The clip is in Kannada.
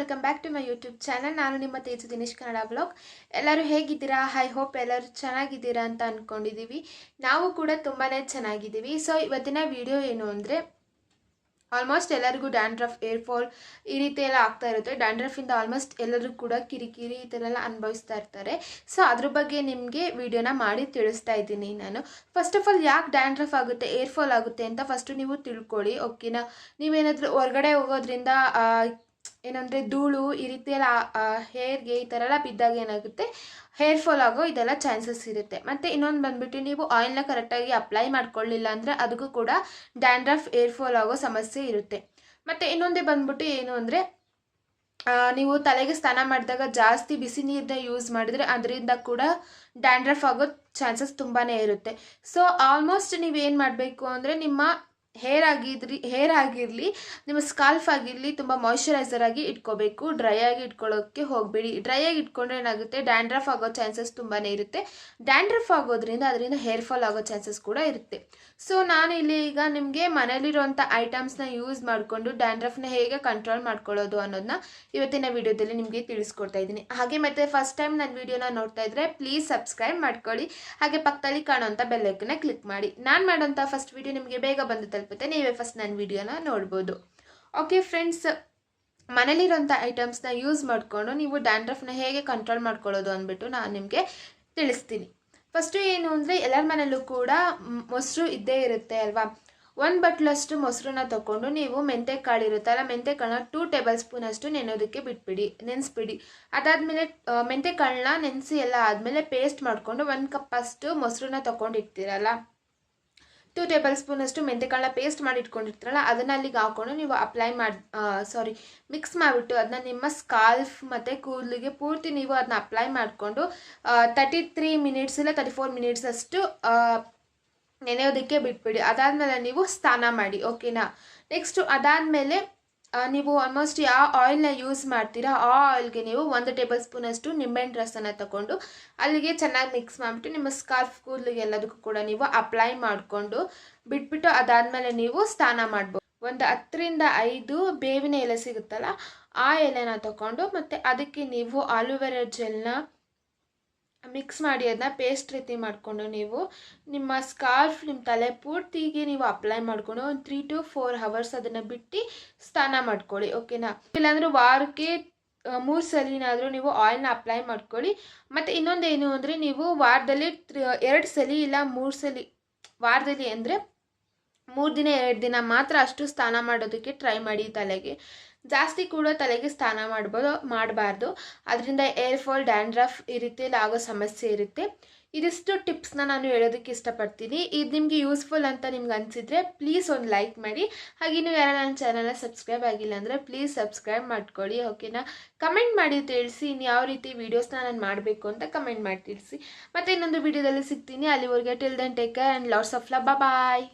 Welcome back to my YouTube channel ನಾನು ನಿಮ್ಮ ತೇಜು ದಿನೇಶ್ ಕನ್ನಡ ಬ್ಲಾಗ್ ಎಲ್ಲರೂ ಹೇಗಿದ್ದೀರಾ? ಐ ಹೋಪ್ ಎಲ್ಲರೂ ಚೆನ್ನಾಗಿದ್ದೀರಾ ಅಂತ ಅಂದ್ಕೊಂಡಿದ್ದೀವಿ ನಾವು ಕೂಡ ತುಂಬಾ ಚೆನ್ನಾಗಿದ್ದೀವಿ. ಸೊ ಇವತ್ತಿನ ವಿಡಿಯೋ ಏನು ಅಂದರೆ ಆಲ್ಮೋಸ್ಟ್ ಎಲ್ಲರಿಗೂ ಡ್ಯಾಂಡ್ರಫ್ ಏರ್ ಫಾಲ್ ಈ ರೀತಿ ಎಲ್ಲ ಆಗ್ತಾ ಇರುತ್ತೆ. ಡ್ಯಾಂಡ್ರಫಿಂದ ಆಲ್ಮೋಸ್ಟ್ ಎಲ್ಲರೂ ಕೂಡ ಕಿರಿಕಿರಿ ಈ ಥರ ಎಲ್ಲ ಅನುಭವಿಸ್ತಾ ಇರ್ತಾರೆ. ಸೊ ಅದ್ರ ಬಗ್ಗೆ ನಿಮಗೆ ವಿಡಿಯೋನ ಮಾಡಿ ತಿಳಿಸ್ತಾ ಇದ್ದೀನಿ ನಾನು. ಫಸ್ಟ್ ಆಫ್ ಆಲ್ ಯಾಕೆ ಡ್ಯಾಂಡ್ರಫ್ ಆಗುತ್ತೆ ಏರ್ಫಾಲ್ ಆಗುತ್ತೆ ಅಂತ ಫಸ್ಟು ನೀವು ತಿಳ್ಕೊಳ್ಳಿ ಓಕೆನಾ ನೀವೇನಾದರೂ ಹೊರಗಡೆ ಹೋಗೋದ್ರಿಂದ ಏನಂದರೆ ಧೂಳು ಈ ರೀತಿ ಎಲ್ಲ ಹೇರ್ಗೆ ಈ ಥರ ಎಲ್ಲ ಬಿದ್ದಾಗ ಏನಾಗುತ್ತೆ? ಹೇರ್ ಫಾಲ್ ಆಗೋ ಇದೆಲ್ಲ ಚಾನ್ಸಸ್ ಇರುತ್ತೆ. ಮತ್ತು ಇನ್ನೊಂದು ಬಂದ್ಬಿಟ್ಟು ನೀವು ಆಯಿಲ್ನ ಕರೆಕ್ಟಾಗಿ ಅಪ್ಲೈ ಮಾಡ್ಕೊಳ್ಳಿಲ್ಲ ಅಂದರೆ ಅದಕ್ಕೂ ಕೂಡ ಡ್ಯಾಂಡ್ರಫ್ ಏರ್ ಫಾಲ್ ಆಗೋ ಸಮಸ್ಯೆ ಇರುತ್ತೆ. ಮತ್ತು ಇನ್ನೊಂದೇ ಬಂದ್ಬಿಟ್ಟು ಏನು ಅಂದರೆ ನೀವು ತಲೆಗೆ ಸ್ನಾನ ಮಾಡಿದಾಗ ಜಾಸ್ತಿ ಬಿಸಿ ನೀರನ್ನ ಯೂಸ್ ಮಾಡಿದರೆ ಅದರಿಂದ ಕೂಡ ಡ್ಯಾಂಡ್ರಫ್ ಆಗೋ ಚಾನ್ಸಸ್ ತುಂಬಾ ಇರುತ್ತೆ. ಸೊ ಆಲ್ಮೋಸ್ಟ್ ನೀವೇನು ಮಾಡಬೇಕು ಅಂದರೆ ನಿಮ್ಮ ಹೇರ್ ಆಗಿದ್ರಿ, ಹೇರ್ ಆಗಿರಲಿ, ನಿಮ್ಮ ಸ್ಕಾಲ್ಫ್ ಆಗಿರಲಿ ತುಂಬ ಮಾಯ್ಶ್ಚರೈಸರ್ ಆಗಿ ಇಟ್ಕೋಬೇಕು. ಡ್ರೈ ಆಗಿ ಇಟ್ಕೊಳ್ಳೋಕ್ಕೆ ಹೋಗಬೇಡಿ. ಡ್ರೈ ಆಗಿ ಇಟ್ಕೊಂಡ್ರೆ ಏನಾಗುತ್ತೆ? ಡ್ಯಾಂಡ್ರಫ್ ಆಗೋ ಚಾನ್ಸಸ್ ತುಂಬಾ ಇರುತ್ತೆ. ಡ್ಯಾಂಡ್ರಫ್ ಆಗೋದ್ರಿಂದ ಅದರಿಂದ ಹೇರ್ ಫಾಲ್ ಆಗೋ ಚಾನ್ಸಸ್ ಕೂಡ ಇರುತ್ತೆ. ಸೊ ನಾನು ಇಲ್ಲಿ ಈಗ ನಿಮಗೆ ಮನೇಲಿರುವಂಥ ಐಟಮ್ಸ್ನ ಯೂಸ್ ಮಾಡಿಕೊಂಡು ಡ್ಯಾಂಡ್ರಫ್ನ ಹೇಗೆ ಕಂಟ್ರೋಲ್ ಮಾಡ್ಕೊಳ್ಳೋದು ಅನ್ನೋದನ್ನ ಇವತ್ತಿನ ವಿಡಿಯೋದಲ್ಲಿ ನಿಮಗೆ ತಿಳಿಸ್ಕೊಡ್ತಾ ಇದ್ದೀನಿ. ಹಾಗೆ ಮತ್ತೆ ಫಸ್ಟ್ ಟೈಮ್ ನನ್ನ ವಿಡಿಯೋನ ನೋಡ್ತಾ ಇದ್ರೆ ಪ್ಲೀಸ್ ಸಬ್ಸ್ಕ್ರೈಬ್ ಮಾಡ್ಕೊಳ್ಳಿ. ಹಾಗೆ ಪಕ್ಕದಲ್ಲಿ ಕಾಣುವಂಥ ಬೆಲ್ಲೈಕನ್ನ ಕ್ಲಿಕ್ ಮಾಡಿ. ನಾನು ಮಾಡೋಂಥ ಫಸ್ಟ್ ವಿಡಿಯೋ ನಿಮಗೆ ಬೇಗ ಬಂದು ತಲುಪುತ್ತೆ ನೀವೇ ಫಸ್ಟ್ ನನ್ನ ವಿಡಿಯೋನ ನೋಡ್ಬೋದು. ಓಕೆ ಫ್ರೆಂಡ್ಸ್ ಮನೇಲಿರೋಂಥ ಐಟಮ್ಸ್ನ ಯೂಸ್ ಮಾಡಿಕೊಂಡು ನೀವು ಡ್ಯಾಂಡ್ರಫ್ನ ಹೇಗೆ ಕಂಟ್ರೋಲ್ ಮಾಡ್ಕೊಳ್ಳೋದು ಅಂದ್ಬಿಟ್ಟು ನಾನು ನಿಮಗೆ ತಿಳಿಸ್ತೀನಿ. ಫಸ್ಟು ಏನು ಅಂದರೆ ಎಲ್ಲರ ಮನೆಯಲ್ಲೂ ಕೂಡ ಮೊಸರು ಇದ್ದೇ ಇರುತ್ತೆ ಅಲ್ವಾ? ಒಂದು ಬಟ್ಲಷ್ಟು ಮೊಸರನ್ನ ತಗೊಂಡು ನೀವು ಮೆಂತೆ ಕಾಳು ಇರುತ್ತಲ್ಲ ಮೆಂತೆ ಕಾಳನ್ನ ಟೂ ಟೇಬಲ್ ಸ್ಪೂನ್ ಅಷ್ಟು ನೆನೋದಕ್ಕೆ ಬಿಟ್ಬಿಡಿ, ನೆನೆಸ್ಬಿಡಿ. ಅದಾದಮೇಲೆ ಮೆಂತೆ ಕಾಳನ್ನ ನೆನೆಸಿ ಎಲ್ಲ ಆದಮೇಲೆ ಪೇಸ್ಟ್ ಮಾಡಿಕೊಂಡು ಒಂದು ಕಪ್ಪಷ್ಟು ಮೊಸರನ್ನ ತೊಗೊಂಡಿರ್ತೀರಲ್ಲ? ಟೂ ಟೇಬಲ್ ಸ್ಪೂನ್ ಅಷ್ಟು ಮೆಂತೆಕಾಳನ್ನ ಪೇಸ್ಟ್ ಮಾಡಿ ಇಟ್ಕೊಂಡಿರ್ತೀರಲ್ಲ ಅದನ್ನ ಅಲ್ಲಿಗೆ ಹಾಕ್ಕೊಂಡು ನೀವು ಅಪ್ಲೈ ಮಾಡಿ ಸಾರಿ ಮಿಕ್ಸ್ ಮಾಡಿಬಿಟ್ಟು ಅದನ್ನ ನಿಮ್ಮ ಸ್ಕಾಲ್ಫ್ ಮತ್ತು ಕೂದಲಿಗೆ ಪೂರ್ತಿ ನೀವು ಅದನ್ನ ಅಪ್ಲೈ ಮಾಡಿಕೊಂಡು ತರ್ಟಿ ತ್ರೀ ಮಿನಿಟ್ಸ್ ಇಲ್ಲ ತರ್ಟಿ ಫೋರ್ ಮಿನಿಟ್ಸ್ ಅಷ್ಟು ನೆನೆಯೋದಕ್ಕೆ ಬಿಟ್ಬಿಡಿ. ಅದಾದಮೇಲೆ ನೀವು ಸ್ನಾನ ಮಾಡಿ ಓಕೆನಾ ನೆಕ್ಸ್ಟು ಅದಾದಮೇಲೆ ನೀವು ಆಲ್ಮೋಸ್ಟ್ ಯಾವ ಆಯಿಲ್ನ ಯೂಸ್ ಮಾಡ್ತೀರಾ, ಆ ಆಯಿಲ್ಗೆ ನೀವು ಒಂದು ಟೇಬಲ್ ಸ್ಪೂನ್ ಅಷ್ಟು ನಿಂಬೆಹಣ್ಣು ರಸನ ತಗೊಂಡು, ಅಲ್ಲಿಗೆ ಚೆನ್ನಾಗಿ ಮಿಕ್ಸ್ ಮಾಡಿಬಿಟ್ಟು ನಿಮ್ಮ ಸ್ಕಾರ್ಫ್ ಕೂದಲಿಗೆ ಎಲ್ಲದಕ್ಕೂ ಕೂಡ ನೀವು ಅಪ್ಲೈ ಮಾಡಿಕೊಂಡು ಬಿಟ್ಬಿಟ್ಟು ಅದಾದಮೇಲೆ ನೀವು ಸ್ನಾನ ಮಾಡ್ಬೋದು. ಒಂದು ಹತ್ತರಿಂದ ಐದು ಬೇವಿನ ಎಲೆ ಸಿಗುತ್ತಲ್ಲ, ಆ ಎಲೆನ ತಗೊಂಡು ಮತ್ತು ಅದಕ್ಕೆ ನೀವು ಆಲೋವೆರಾ ಜೆಲ್ನ ಮಿಕ್ಸ್ ಮಾಡಿ ಅದನ್ನ ಪೇಸ್ಟ್ ರೀತಿ ಮಾಡಿಕೊಂಡು ನೀವು ನಿಮ್ಮ ಸ್ಕಾರ್ಫ್ ನಿಮ್ಮ ತಲೆ ಪೂರ್ತಿಗೆ ನೀವು ಅಪ್ಲೈ ಮಾಡಿಕೊಂಡು ಒಂದು ತ್ರೀ ಟು ಫೋರ್ ಹವರ್ಸ್ ಅದನ್ನು ಬಿಟ್ಟು ಸ್ನಾನ ಮಾಡ್ಕೊಳ್ಳಿ ಓಕೆನಾ ಇಲ್ಲಾಂದ್ರೆ ವಾರಕ್ಕೆ ಮೂರು ಸಲಿನಾದರೂ ನೀವು ಆಯಿಲ್ನ ಅಪ್ಲೈ ಮಾಡ್ಕೊಳ್ಳಿ. ಮತ್ತು ಇನ್ನೊಂದೇನು ಅಂದರೆ ನೀವು ವಾರದಲ್ಲಿ ಎರಡು ಸಲಿ ಇಲ್ಲ ಮೂರು ಸಲಿ, ವಾರದಲ್ಲಿ ಅಂದರೆ ಮೂರು ದಿನ, ಎರಡು ದಿನ ಮಾತ್ರ ಅಷ್ಟು ಸ್ನಾನ ಮಾಡೋದಕ್ಕೆ ಟ್ರೈ ಮಾಡಿ ತಲೆಗೆ. ಜಾಸ್ತಿ ಕೂಡ ತಲೆಗೆ ಸ್ನಾನ ಮಾಡ್ಬೋದು, ಮಾಡಬಾರ್ದು. ಅದರಿಂದ ಏರ್ ಫಾಲ್ ಡ್ಯಾಂಡ್ರಫ್ ಈ ರೀತಿಯಲ್ಲಿ ಆಗೋ ಸಮಸ್ಯೆ ಇರುತ್ತೆ. ಇದಿಷ್ಟು ಟಿಪ್ಸ್ನ ನಾನು ಹೇಳೋದಕ್ಕೆ ಇಷ್ಟಪಡ್ತೀನಿ. ಇದು ನಿಮಗೆ ಯೂಸ್ಫುಲ್ ಅಂತ ನಿಮ್ಗೆ ಅನಿಸಿದ್ರೆ ಪ್ಲೀಸ್ ಒಂದು ಲೈಕ್ ಮಾಡಿ. ಹಾಗೆ ನೀವು ಯಾರು ನನ್ನ ಚಾನಲ್ನ ಸಬ್ಸ್ಕ್ರೈಬ್ ಆಗಿಲ್ಲ ಅಂದರೆ ಪ್ಲೀಸ್ ಸಬ್ಸ್ಕ್ರೈಬ್ ಮಾಡ್ಕೊಳ್ಳಿ ಓಕೆನಾ ಕಮೆಂಟ್ ಮಾಡಿ ತಿಳಿಸಿ, ಇನ್ನು ಯಾವ ರೀತಿ ವೀಡಿಯೋಸ್ನ ನಾನು ಮಾಡಬೇಕು ಅಂತ ಕಮೆಂಟ್ ಮಾಡಿ ತಿಳಿಸಿ. ಮತ್ತು ಇನ್ನೊಂದು ವೀಡಿಯೋದಲ್ಲಿ ಸಿಗ್ತೀನಿ. ಅಲ್ಲಿವರೆಗೆ till then take care and lots of love bye